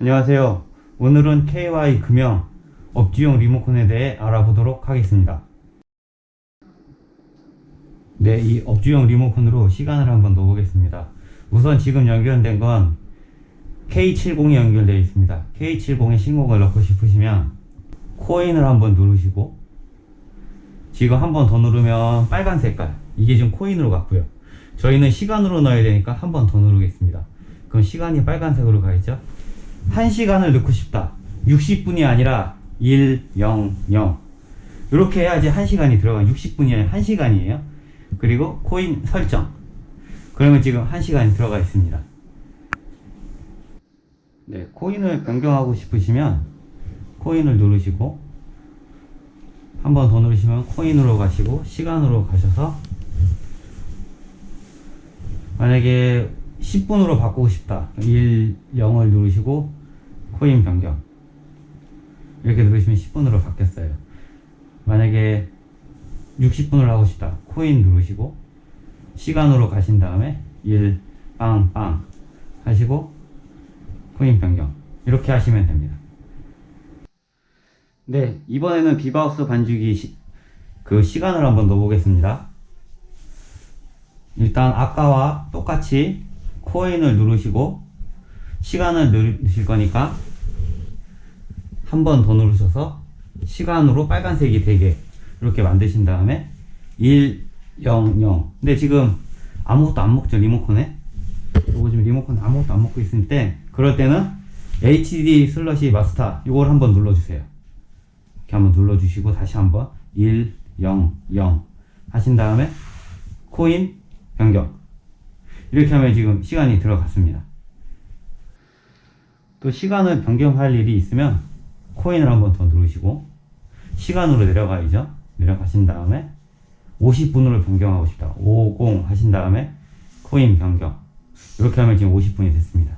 안녕하세요. 오늘은 KY 금형 업주용 리모컨에 대해 알아보도록 하겠습니다. 네, 이 업주용 리모컨으로 시간을 한번 넣어보겠습니다. 우선 지금 연결된 건 K70이 연결되어 있습니다. K70에 신곡을 넣고 싶으시면 코인을 한번 누르시고 지금 한번 더 누르면 빨간 색깔 이게 지금 코인으로 갔고요. 저희는 시간으로 넣어야 되니까 한번 더 누르겠습니다. 그럼 시간이 빨간색으로 가 있죠? 1시간을 넣고 싶다. 60분이 아니라 1, 0, 0. 이렇게 해야지 1시간이 들어가. 60분이 아니라 1시간이에요. 그리고 코인 설정. 그러면 지금 1시간이 들어가 있습니다. 네, 코인을 변경하고 싶으시면 코인을 누르시고 한 번 더 누르시면 코인으로 가시고 시간으로 가셔서 만약에 10분으로 바꾸고 싶다. 1, 0을 누르시고 코인 변경. 이렇게 누르시면 10분으로 바뀌었어요. 만약에 60분을 하고 싶다. 코인 누르시고 시간으로 가신 다음에 1, 빵, 빵 하시고 코인 변경. 이렇게 하시면 됩니다. 네, 이번에는 비바우스 반죽이 시, 그 시간을 한번 넣어보겠습니다. 일단 아까와 똑같이 코인을 누르시고 시간을 누르실 거니까 한 번 더 누르셔서 시간으로 빨간색이 되게 이렇게 만드신 다음에 1, 0, 0 근데 지금 아무것도 안 먹죠 리모컨에? 요거 지금 리모컨 아무것도 안 먹고 있을 때 그럴 때는 HD 슬러시 마스터 이걸 한번 눌러주세요. 이렇게 한번 눌러주시고 다시 한번 1, 0, 0 하신 다음에 코인 변경. 이렇게 하면 지금 시간이 들어갔습니다. 또 시간을 변경할 일이 있으면 코인을 한 번 더 누르시고 시간으로 내려가야죠. 내려가신 다음에 50분으로 변경하고 싶다. 50 하신 다음에 코인 변경. 이렇게 하면 지금 50분이 됐습니다